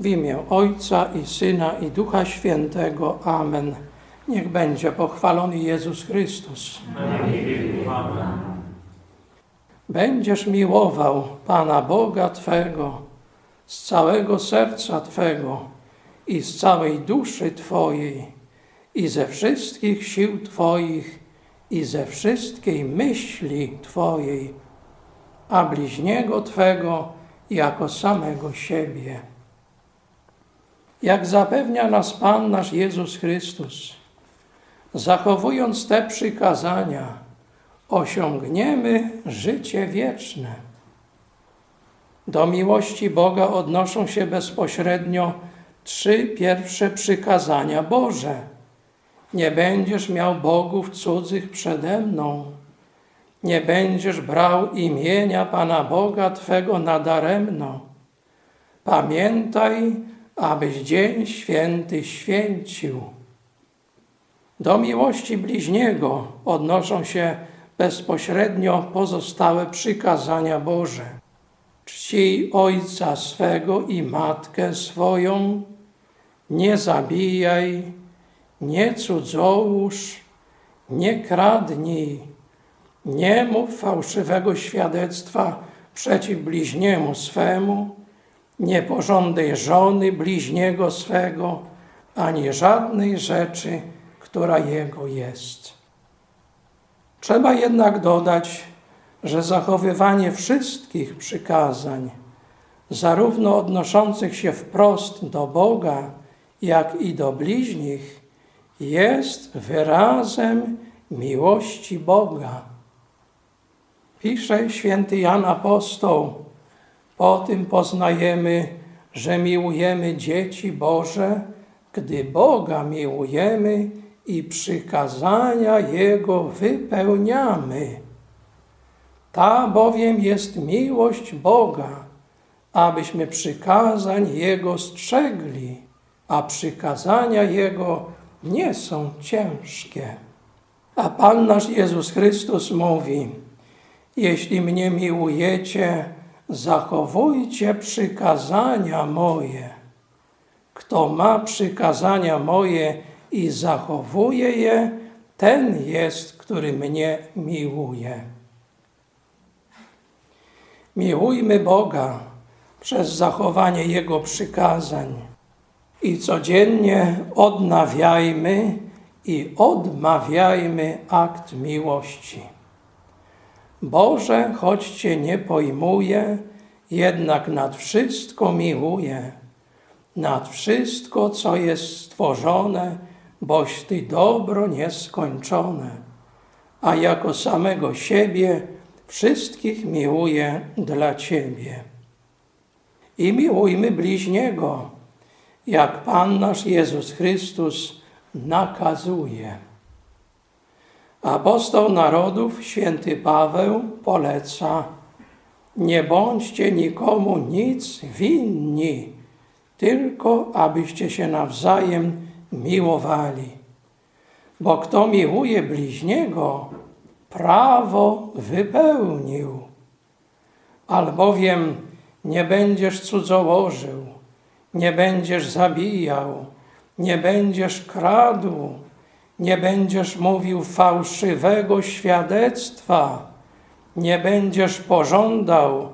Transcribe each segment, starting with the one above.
W imię Ojca i Syna i Ducha Świętego. Amen. Niech będzie pochwalony Jezus Chrystus. Będziesz miłował Pana Boga Twego z całego serca Twego i z całej duszy Twojej i ze wszystkich sił Twoich i ze wszystkiej myśli Twojej, a bliźniego Twego jako samego siebie. Jak zapewnia nas Pan nasz Jezus Chrystus, zachowując te przykazania, osiągniemy życie wieczne. Do miłości Boga odnoszą się bezpośrednio trzy pierwsze przykazania Boże. Nie będziesz miał bogów cudzych przede mną. Nie będziesz brał imienia Pana Boga Twego nadaremno. Pamiętaj, abyś dzień święty święcił. Do miłości bliźniego odnoszą się bezpośrednio pozostałe przykazania Boże. Czcij ojca swego i matkę swoją, nie zabijaj, nie cudzołóż, nie kradnij, nie mów fałszywego świadectwa przeciw bliźniemu swemu, nie pożądaj żony bliźniego swego, ani żadnej rzeczy, która jego jest. Trzeba jednak dodać, że zachowywanie wszystkich przykazań, zarówno odnoszących się wprost do Boga, jak i do bliźnich, jest wyrazem miłości Boga. Pisze święty Jan Apostoł, po tym poznajemy, że miłujemy dzieci Boże, gdy Boga miłujemy i przykazania Jego wypełniamy. Ta bowiem jest miłość Boga, abyśmy przykazań Jego strzegli, a przykazania Jego nie są ciężkie. A Pan nasz Jezus Chrystus mówi, jeśli mnie miłujecie, zachowujcie przykazania moje. Kto ma przykazania moje i zachowuje je, ten jest, który mnie miłuje. Miłujmy Boga przez zachowanie Jego przykazań i codziennie odnawiajmy i odmawiajmy akt miłości. Boże, choć Cię nie pojmuję, jednak nad wszystko miłuję, nad wszystko, co jest stworzone, boś Ty dobro nieskończone, a jako samego siebie wszystkich miłuję dla Ciebie. I miłujmy bliźniego, jak Pan nasz Jezus Chrystus nakazuje. Apostoł narodów święty Paweł poleca: Nie bądźcie nikomu nic winni, tylko abyście się nawzajem miłowali. Bo kto miłuje bliźniego, prawo wypełnił. Albowiem nie będziesz cudzołożył, nie będziesz zabijał, nie będziesz kradł, nie będziesz mówił fałszywego świadectwa, nie będziesz pożądał,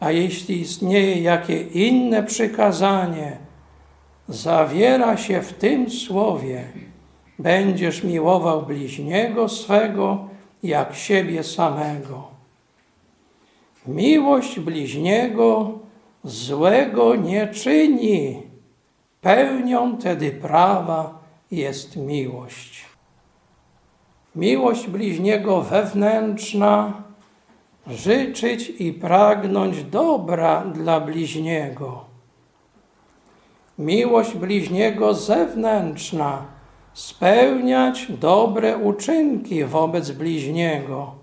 a jeśli istnieje jakie inne przykazanie, zawiera się w tym słowie: będziesz miłował bliźniego swego jak siebie samego. Miłość bliźniego złego nie czyni. Pełnią tedy prawa jest miłość. Miłość bliźniego wewnętrzna, życzyć i pragnąć dobra dla bliźniego. Miłość bliźniego zewnętrzna, spełniać dobre uczynki wobec bliźniego,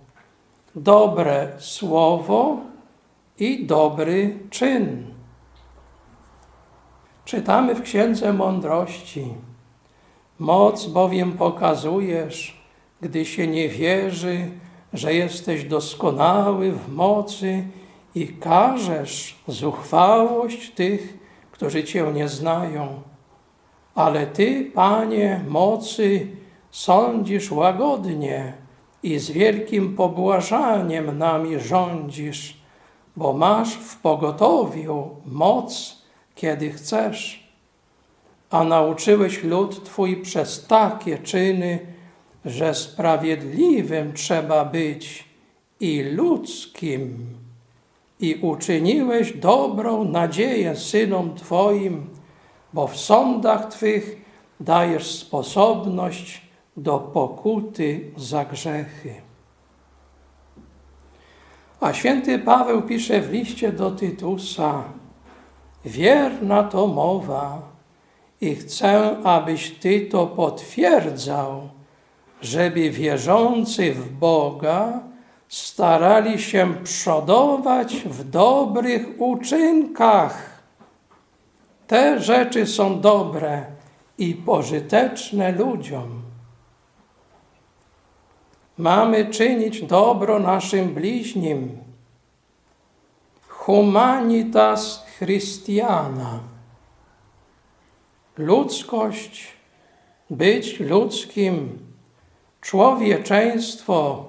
dobre słowo i dobry czyn. Czytamy w Księdze Mądrości. Moc bowiem pokazujesz, gdy się nie wierzy, że jesteś doskonały w mocy i karzesz zuchwałość tych, którzy Cię nie znają. Ale Ty, Panie mocy, sądzisz łagodnie i z wielkim pobłażaniem nami rządzisz, bo masz w pogotowiu moc, kiedy chcesz. A nauczyłeś lud Twój przez takie czyny, że sprawiedliwym trzeba być i ludzkim. I uczyniłeś dobrą nadzieję synom Twoim, bo w sądach Twych dajesz sposobność do pokuty za grzechy. A święty Paweł pisze w liście do Tytusa: Wierna to mowa i chcę, abyś Ty to potwierdzał, żeby wierzący w Boga starali się przodować w dobrych uczynkach. Te rzeczy są dobre i pożyteczne ludziom. Mamy czynić dobro naszym bliźnim. Humanitas Christiana. Ludzkość, być ludzkim, człowieczeństwo,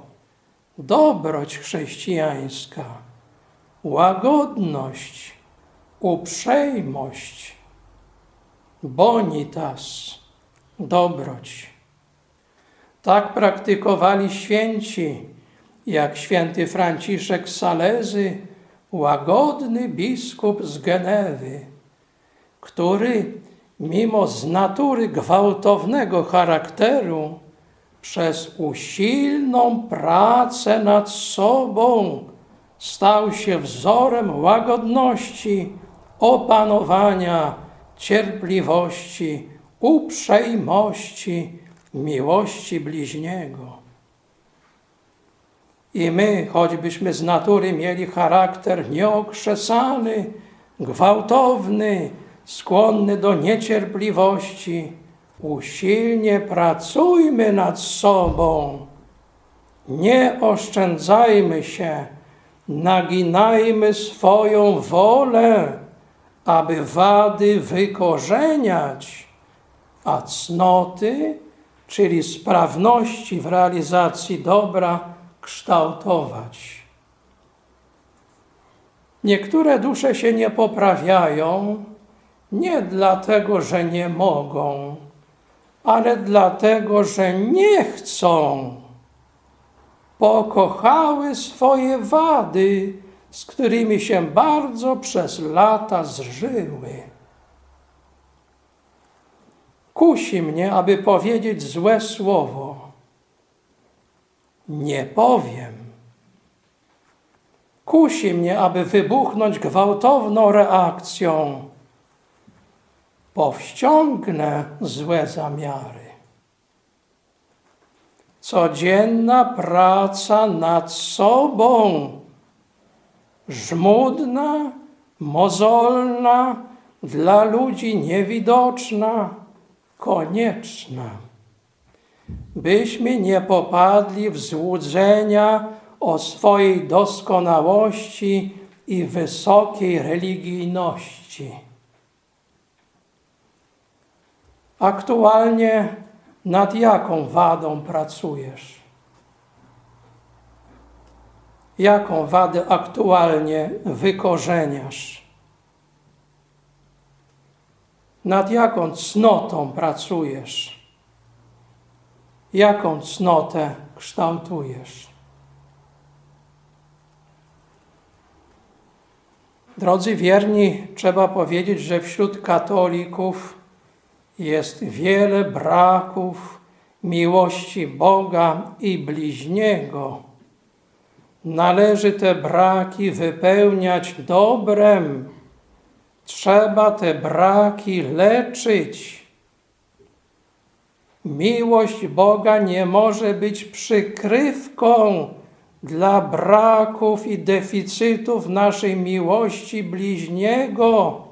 dobroć chrześcijańska, łagodność, uprzejmość, bonitas, dobroć. Tak praktykowali święci, jak święty Franciszek Salezy, łagodny biskup z Genewy, który mimo z natury gwałtownego charakteru przez usilną pracę nad sobą stał się wzorem łagodności, opanowania, cierpliwości, uprzejmości, miłości bliźniego. I my, choćbyśmy z natury mieli charakter nieokrzesany, gwałtowny, skłonny do niecierpliwości, usilnie pracujmy nad sobą. Nie oszczędzajmy się, naginajmy swoją wolę, aby wady wykorzeniać, a cnoty, czyli sprawności w realizacji dobra, kształtować. Niektóre dusze się nie poprawiają nie dlatego, że nie mogą, ale dlatego, że nie chcą. Pokochały swoje wady, z którymi się bardzo przez lata zżyły. Kusi mnie, aby powiedzieć złe słowo. Nie powiem. Kusi mnie, aby wybuchnąć gwałtowną reakcją. Powściągnę złe zamiary. codzienna praca nad sobą, żmudna, mozolna, dla ludzi niewidoczna, konieczna. Byśmy nie popadli w złudzenia o swojej doskonałości i wysokiej religijności. Aktualnie nad jaką wadą pracujesz? Jaką wadę aktualnie wykorzeniasz? Nad jaką cnotą pracujesz? Jaką cnotę kształtujesz? Drodzy wierni, trzeba powiedzieć, że wśród katolików jest wiele braków miłości Boga i bliźniego. Należy te braki wypełniać dobrem. Trzeba te braki leczyć. Miłość Boga nie może być przykrywką dla braków i deficytów naszej miłości bliźniego.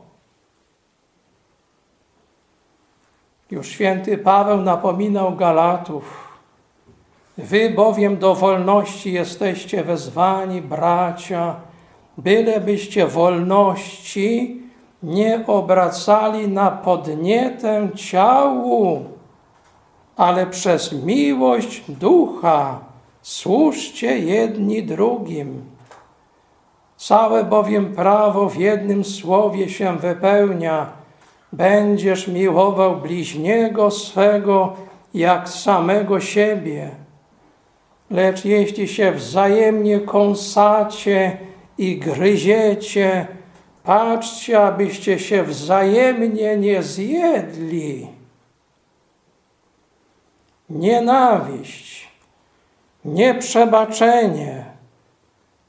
Już święty Paweł napominał Galatów. Wy bowiem do wolności jesteście wezwani, bracia, bylebyście wolności nie obracali na podnietę ciału, ale przez miłość ducha służcie jedni drugim. Całe bowiem prawo w jednym słowie się wypełnia. Będziesz miłował bliźniego swego jak samego siebie. Lecz jeśli się wzajemnie kąsacie i gryziecie, patrzcie, abyście się wzajemnie nie zjedli. Nienawiść, nieprzebaczenie,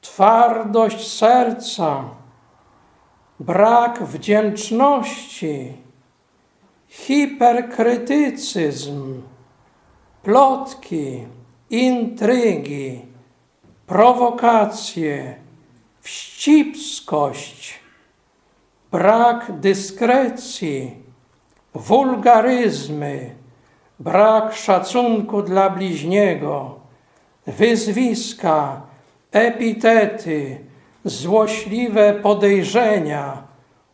twardość serca, brak wdzięczności, hiperkrytycyzm, plotki, intrygi, prowokacje, wścibskość, brak dyskrecji, wulgaryzmy, brak szacunku dla bliźniego, wyzwiska, epitety, złośliwe podejrzenia,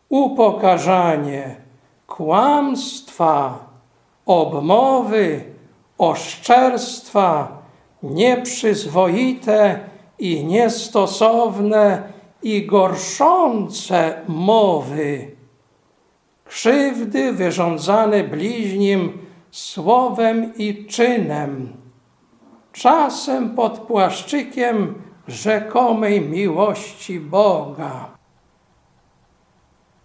upokarzanie, kłamstwa, obmowy, oszczerstwa, nieprzyzwoite i niestosowne i gorszące mowy, krzywdy wyrządzane bliźnim słowem i czynem, czasem pod płaszczykiem rzekomej miłości Boga.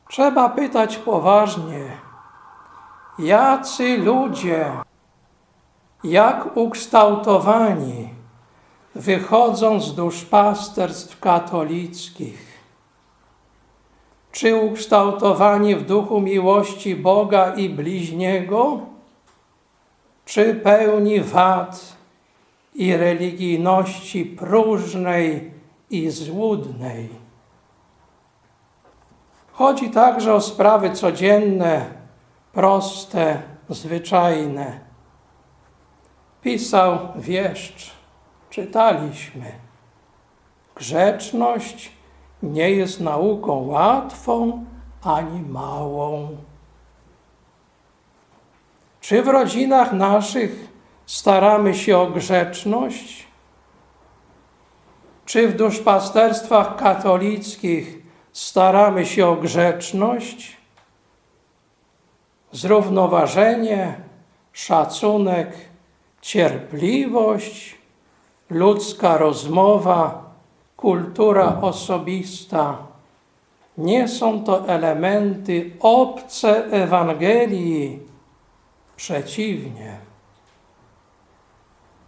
Trzeba pytać poważnie, jacy ludzie, jak ukształtowani, wychodzą z duszpasterstw katolickich. Czy ukształtowani w duchu miłości Boga i bliźniego, czy pełni wad i religijności próżnej i złudnej. Chodzi także o sprawy codzienne, proste, zwyczajne. Pisał wieszcz, czytaliśmy. Grzeczność nie jest nauką łatwą ani małą. Czy w rodzinach naszych staramy się o grzeczność? Czy w duszpasterstwach katolickich staramy się o grzeczność? Zrównoważenie, szacunek, cierpliwość, ludzka rozmowa, kultura osobista. Nie są to elementy obce Ewangelii, przeciwnie.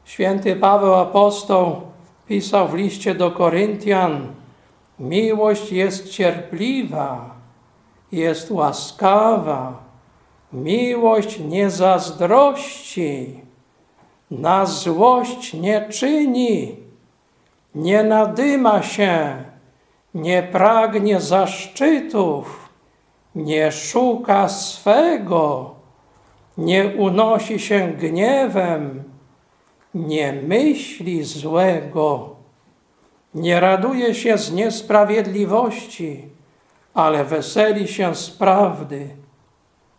Święty Paweł Apostoł pisał w liście do Koryntian: Miłość jest cierpliwa, jest łaskawa, miłość nie zazdrości, na złość nie czyni, nie nadyma się, nie pragnie zaszczytów, nie szuka swego, nie unosi się gniewem, nie myśli złego, nie raduje się z niesprawiedliwości, ale weseli się z prawdy.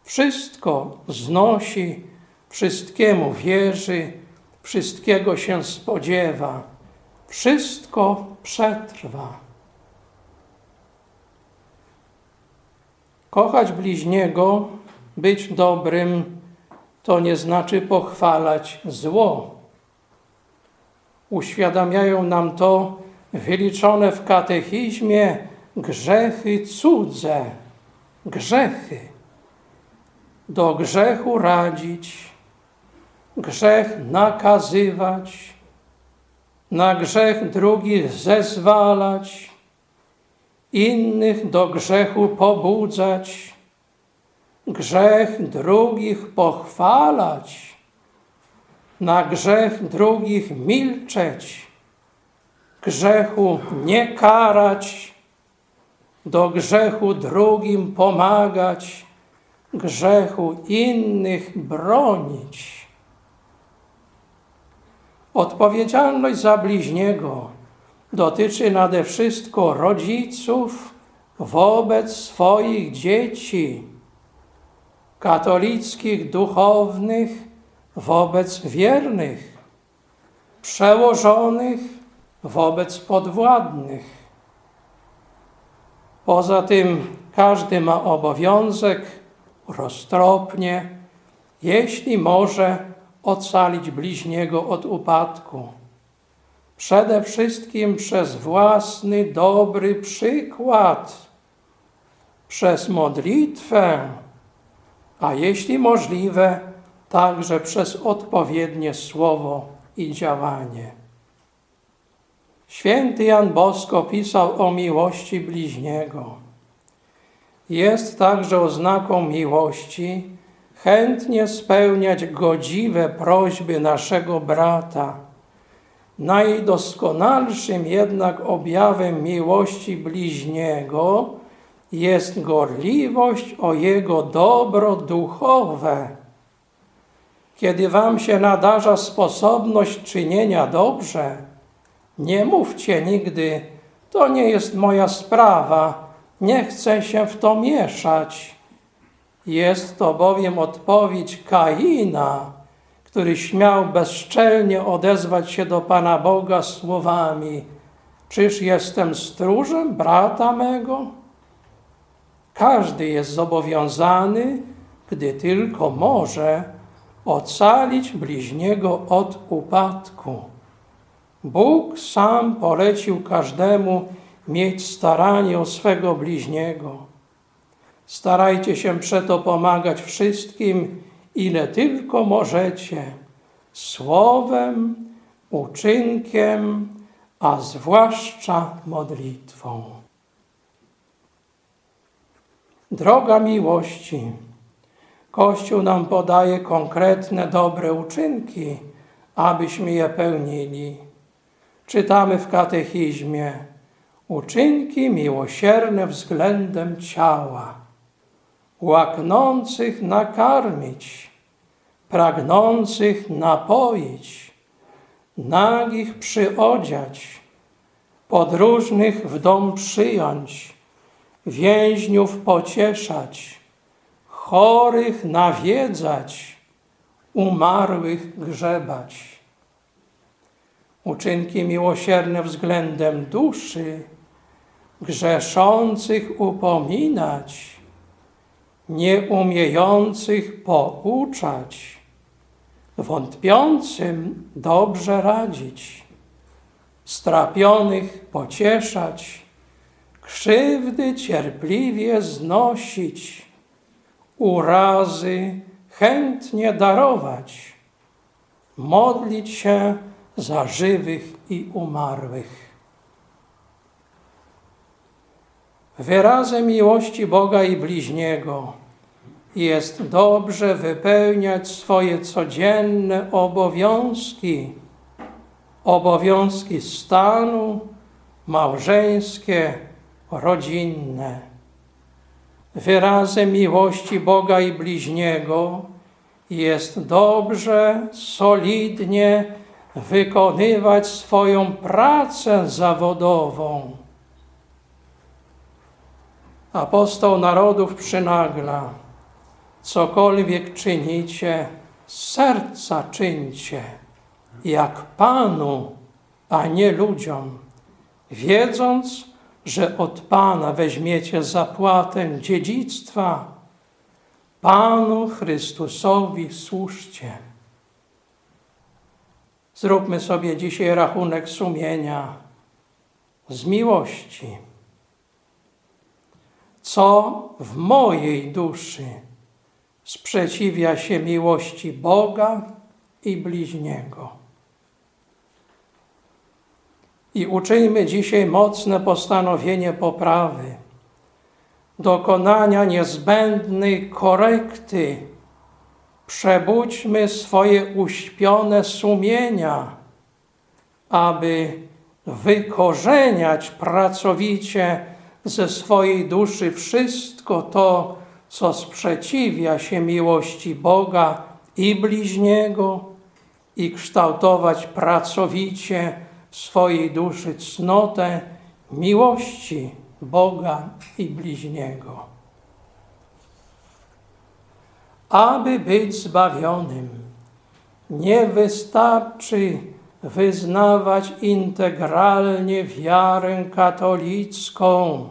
Wszystko znosi, wszystkiemu wierzy, wszystkiego się spodziewa, wszystko przetrwa. Kochać bliźniego, być dobrym, to nie znaczy pochwalać zło. Uświadamiają nam to wyliczone w katechizmie grzechy cudze, grzechy. Do grzechu radzić, grzech nakazywać, na grzech drugich zezwalać, innych do grzechu pobudzać, grzech drugich pochwalać, na grzech drugich milczeć, grzechu nie karać, do grzechu drugim pomagać, grzechu innych bronić. Odpowiedzialność za bliźniego dotyczy nade wszystko rodziców wobec swoich dzieci, katolickich duchownych wobec wiernych, przełożonych wobec podwładnych. Poza tym każdy ma obowiązek roztropnie, jeśli może, ocalić bliźniego od upadku. Przede wszystkim przez własny dobry przykład, przez modlitwę, a jeśli możliwe, także przez odpowiednie słowo i działanie. Święty Jan Bosko pisał o miłości bliźniego. Jest także oznaką miłości chętnie spełniać godziwe prośby naszego brata. Najdoskonalszym jednak objawem miłości bliźniego jest gorliwość o jego dobro duchowe. Kiedy wam się nadarza sposobność czynienia dobrze, nie mówcie nigdy, to nie jest moja sprawa, nie chcę się w to mieszać. Jest to bowiem odpowiedź Kaina, który śmiał bezczelnie odezwać się do Pana Boga słowami: Czyż jestem stróżem brata mego? Każdy jest zobowiązany, gdy tylko może, ocalić bliźniego od upadku. Bóg sam polecił każdemu mieć staranie o swego bliźniego. Starajcie się przeto pomagać wszystkim, ile tylko możecie, słowem, uczynkiem, a zwłaszcza modlitwą. Droga miłości. Kościół nam podaje konkretne dobre uczynki, abyśmy je pełnili. Czytamy w katechizmie uczynki miłosierne względem ciała, łaknących nakarmić, pragnących napoić, nagich przyodziać, podróżnych w dom przyjąć, więźniów pocieszać, chorych nawiedzać, umarłych grzebać. Uczynki miłosierne względem duszy, grzeszących upominać, nieumiejących pouczać, wątpiącym dobrze radzić, strapionych pocieszać, krzywdy cierpliwie znosić, urazy chętnie darować, modlić się za żywych i umarłych. Wyrazem miłości Boga i bliźniego jest dobrze wypełniać swoje codzienne obowiązki, obowiązki stanu, małżeńskie, rodzinne. Wyrazem miłości Boga i bliźniego jest dobrze, solidnie wykonywać swoją pracę zawodową. Apostoł narodów przynagla, cokolwiek czynicie, serca czyńcie, jak Panu, a nie ludziom, wiedząc, że od Pana weźmiecie zapłatę dziedzictwa, Panu Chrystusowi służcie. Zróbmy sobie dzisiaj rachunek sumienia z miłości. Co w mojej duszy sprzeciwia się miłości Boga i bliźniego? I uczyjmy dzisiaj mocne postanowienie poprawy, dokonania niezbędnej korekty. Przebudźmy swoje uśpione sumienia, aby wykorzeniać pracowicie ze swojej duszy wszystko to, co sprzeciwia się miłości Boga i bliźniego, i kształtować pracowicie swojej duszy cnotę miłości Boga i bliźniego. Aby być zbawionym, nie wystarczy wyznawać integralnie wiarę katolicką.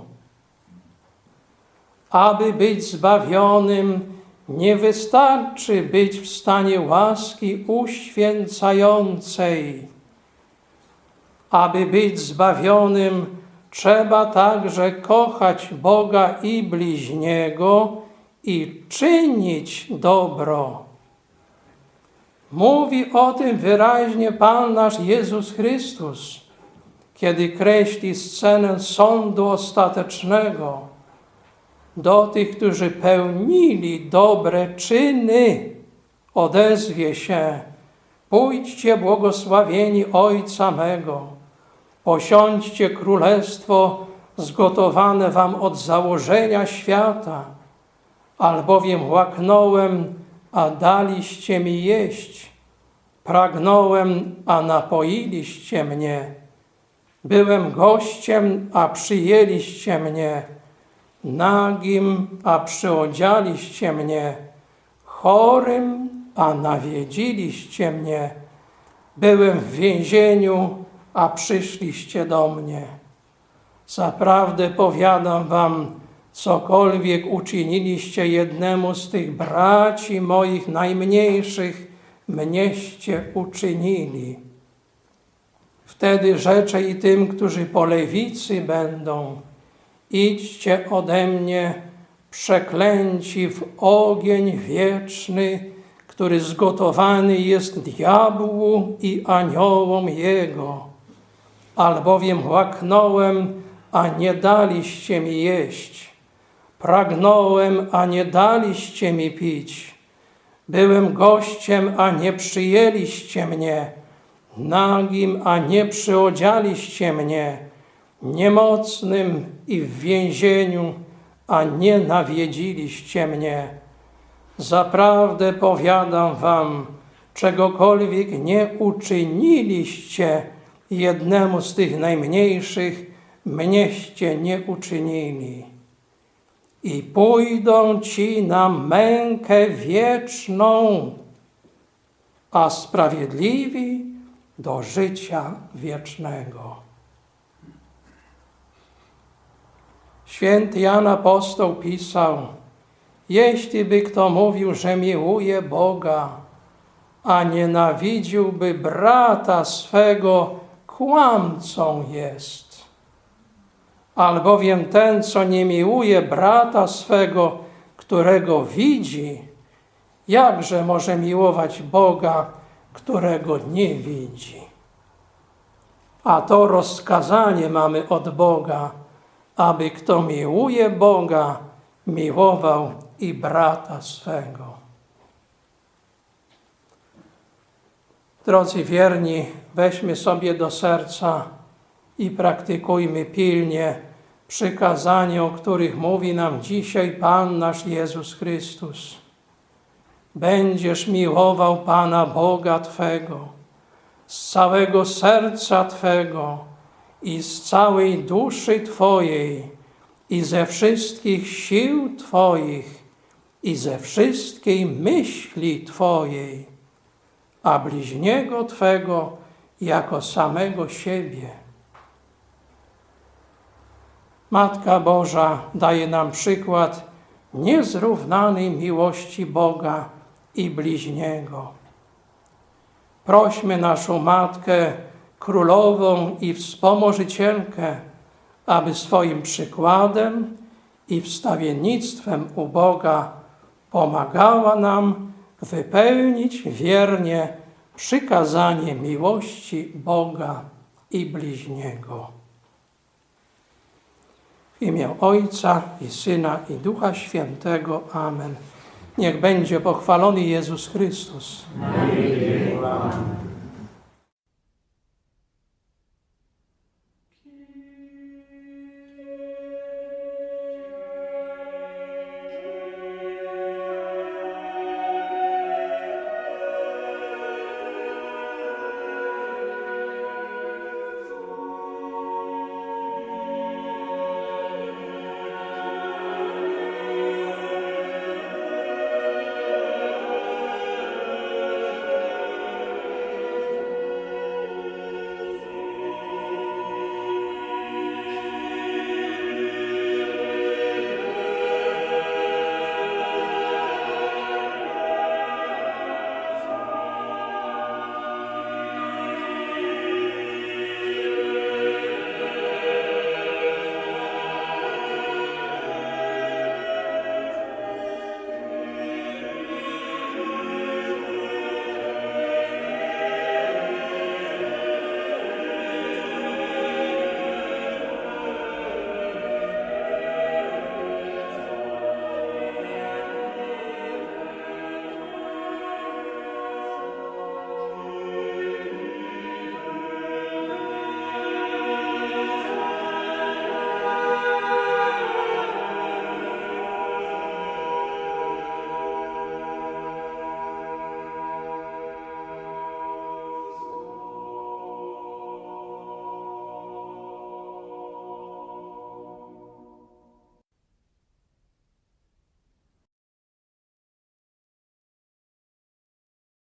Aby być zbawionym, nie wystarczy być w stanie łaski uświęcającej. Aby być zbawionym, trzeba także kochać Boga i bliźniego i czynić dobro. Mówi o tym wyraźnie Pan nasz Jezus Chrystus, kiedy kreśli scenę sądu ostatecznego do tych, którzy pełnili dobre czyny, odezwie się: Pójdźcie, błogosławieni Ojca mego, posiądźcie królestwo zgotowane wam od założenia świata, albowiem łaknąłem a daliście mi jeść. Pragnąłem, a napoiliście mnie. Byłem gościem, a przyjęliście mnie. Nagim, a przyodzialiście mnie. Chorym, a nawiedziliście mnie. Byłem w więzieniu, a przyszliście do mnie. Zaprawdę powiadam wam, cokolwiek uczyniliście jednemu z tych braci moich najmniejszych, mnieście uczynili. Wtedy rzeczę i tym, którzy po lewicy będą, idźcie ode mnie, przeklęci w ogień wieczny, który zgotowany jest diabłu i aniołom jego. Albowiem łaknąłem, a nie daliście mi jeść Pragnąłem, a nie daliście mi pić. Byłem gościem, a nie przyjęliście mnie. Nagim, a nie przyodzialiście mnie. Niemocnym i w więzieniu, a nie nawiedziliście mnie. Zaprawdę powiadam wam, czegokolwiek nie uczyniliście jednemu z tych najmniejszych, mnieście nie uczynili i pójdą ci na mękę wieczną, a sprawiedliwi do życia wiecznego. Święty Jan Apostoł pisał, jeśli by kto mówił, że miłuje Boga, a nienawidziłby brata swego, kłamcą jest albowiem ten, co nie miłuje brata swego, którego widzi, jakże może miłować Boga, którego nie widzi? A to rozkazanie mamy od Boga, aby kto miłuje Boga, miłował i brata swego. Drodzy wierni, weźmy sobie do serca i praktykujmy pilnie przykazania, o których mówi nam dzisiaj Pan nasz Jezus Chrystus. Będziesz miłował Pana Boga Twego z całego serca Twego i z całej duszy Twojej i ze wszystkich sił Twoich i ze wszystkiej myśli Twojej, a bliźniego Twego jako samego siebie. Matka Boża daje nam przykład niezrównanej miłości Boga i bliźniego. Prośmy naszą Matkę, Królową i Wspomożycielkę, aby swoim przykładem i wstawiennictwem u Boga pomagała nam wypełnić wiernie przykazanie miłości Boga i bliźniego. W imię Ojca i Syna i Ducha Świętego. Amen. Niech będzie pochwalony Jezus Chrystus. Amen.